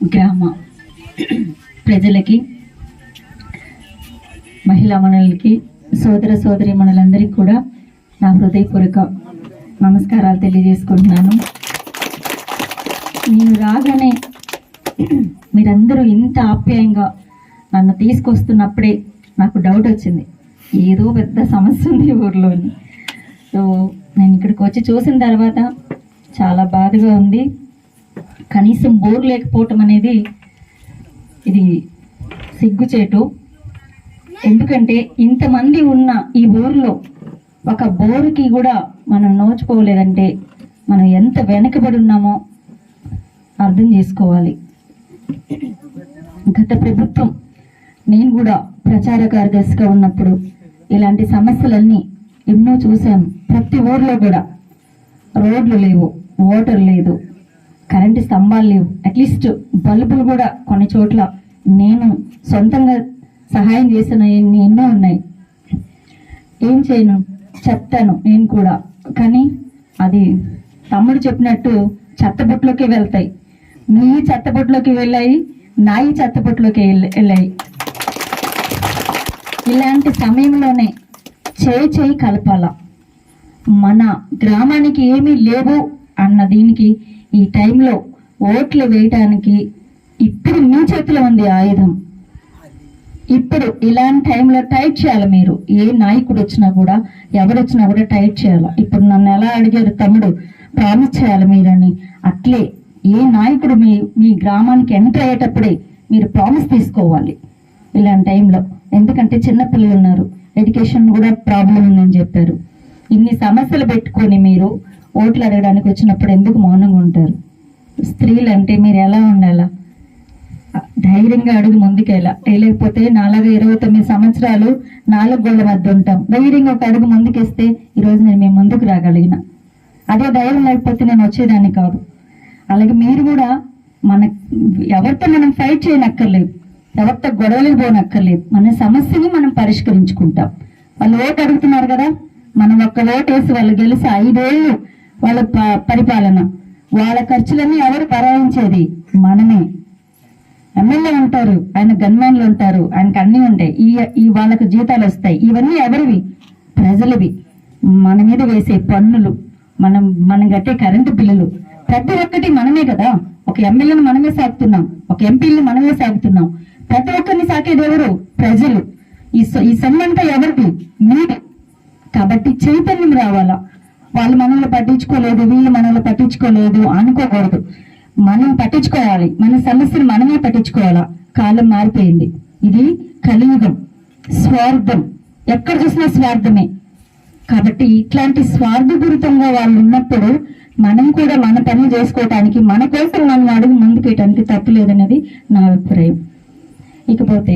గ్రామ ప్రజలకి మహిళా మనులకి సోదర సోదరి మనులందరికీ కూడా నా హృదయపూర్వక నమస్కారాలు తెలియజేసుకుంటున్నాను. నేను రాగానే మీరందరూ ఇంత ఆప్యాయంగా నన్ను తీసుకొస్తున్నప్పుడే నాకు డౌట్ వచ్చింది. ఏదో పెద్ద సమస్య ఉంది ఊర్లోని. సో నేను ఇక్కడికి వచ్చి చూసిన తర్వాత చాలా బాధగా ఉంది. కనీసం బోర్ లేకపోవటం అనేది ఇది సిగ్గుచేటు. ఎందుకంటే ఇంతమంది ఉన్న ఈ ఊర్లో ఒక బోరుకి కూడా మనం నోచుకోలేదంటే మనం ఎంత వెనకబడి ఉన్నామో అర్థం చేసుకోవాలి. గత ప్రభుత్వం నేను కూడా ప్రచార కార్యదర్శిగా ఉన్నప్పుడు ఇలాంటి సమస్యలన్నీ ఎన్నో చూశాను. ప్రతి ఊర్లో కూడా రోడ్లు లేవు వాటర్ లేదు. కరెంటు స్తంభాలు లేవు. అట్లీస్ట్ బల్బులు కూడా కొన్ని చోట్ల నేను సొంతంగా సహాయం చేసిన ఎన్నో ఉన్నాయి. ఏం చేయను? చెప్తాను నేను కూడా. కానీ అది తమ్ముడు చెప్పినట్టు చెత్తబుట్లోకి వెళ్తాయి. నీ చెత్తబుట్లోకి వెళ్ళాయి నాయి చెత్తబుట్లోకి వెళ్ళ- వెళ్ళాయి. ఇలాంటి సమయంలోనే చేయి చేయి కలపాల. మన గ్రామానికి ఏమీ లేవు. అన్న దీనికి ఈ టైంలో ఓట్లు వేయటానికి ఇప్పుడు మీ చేతిలో ఉంది ఆయుధం. ఇప్పుడు ఇలాంటి టైంలో టైట్ చేయాలి మీరు. ఏ నాయకుడు వచ్చినా కూడా ఎవరు వచ్చినా కూడా టైట్ చేయాలి. ఇప్పుడు నన్ను ఎలా అడిగారు తమ్ముడు ప్రామిస్ చేయాలి మీరని. అట్లే ఏ నాయకుడు మీ మీ గ్రామానికి ఎంటర్ అయ్యేటప్పుడే మీరు ప్రామిస్ తీసుకోవాలి ఇలాంటి టైంలో. ఎందుకంటే చిన్న పిల్లలు ఉన్నారు. ఎడ్యుకేషన్ కూడా ప్రాబ్లం ఉందని చెప్పారు. ఇన్ని సమస్యలు పెట్టుకొని మీరు ఓట్లు అడగడానికి వచ్చినప్పుడు ఎందుకు మౌనంగా ఉంటారు? స్త్రీలు అంటే మీరు ఎలా ఉండాలా? ధైర్యంగా అడుగు ముందుకెళ్ళా. లేకపోతే నాలుగు ఇరవై తొమ్మిది సంవత్సరాలు నాలుగు గోళ్ళ మధ్య ఉంటాం. ధైర్యంగా ఒక అడుగు ముందుకేస్తే ఈరోజు నేను మేము ముందుకు రాగలిగిన. అదే ధైర్యం లేకపోతే నేను వచ్చేదాన్ని కాదు. అలాగే మీరు కూడా మన ఎవరితో మనం ఫైట్ చేయనక్కర్లేదు. ఎవరితో గొడవలకు పోనక్కర్లేదు. మన సమస్యని మనం పరిష్కరించుకుంటాం. వాళ్ళు ఓటు అడుగుతున్నారు కదా? మనం ఒక్క ఓటు వేసి వాళ్ళు గెలిచి ఐదేళ్ళు వాళ్ళ పరిపాలన. వాళ్ళ ఖర్చులన్నీ ఎవరు భరాయించేది మనమే. ఎమ్మెల్యే ఉంటారు ఆయన గన్మ్యాన్లు ఉంటారు ఆయనకు అన్నీ ఉంటాయి. ఈ ఈ వాళ్ళకు జీతాలు వస్తాయి. ఇవన్నీ ఎవరివి? ప్రజలవి. మన మీద వేసే పన్నులు. మనం మనం కట్టే కరెంటు బిల్లులు. ప్రతి ఒక్కటి మనమే కదా. ఒక ఎమ్మెల్యేని మనమే సాగుతున్నాం. ఒక ఎంపీని మనమే సాగుతున్నాం. ప్రతి ఒక్కరిని సాకేది ఎవరు? ప్రజలు. ఈ ఈ సొమ్మంతా ఎవరిది? మీరు కాబట్టి చైతన్యం రావాలా. వాళ్ళు మనం పట్టించుకోలేదు వీళ్ళు మనల్ని పట్టించుకోలేదు అనుకోకూడదు. మనం పట్టించుకోవాలి. మన సమస్యను మనమే పట్టించుకోవాలా? కాలం మారిపోయింది. ఇది కలియుగం. స్వార్థం. ఎక్కడ చూసినా స్వార్థమే. కాబట్టి ఇట్లాంటి స్వార్థపూరితంగా వాళ్ళు ఉన్నప్పుడు మనం కూడా మన పని చేసుకోవటానికి మన కోసం మనం అడుగు ముందుకేయటానికి తప్పు లేదనేది నా అభిప్రాయం. ఇకపోతే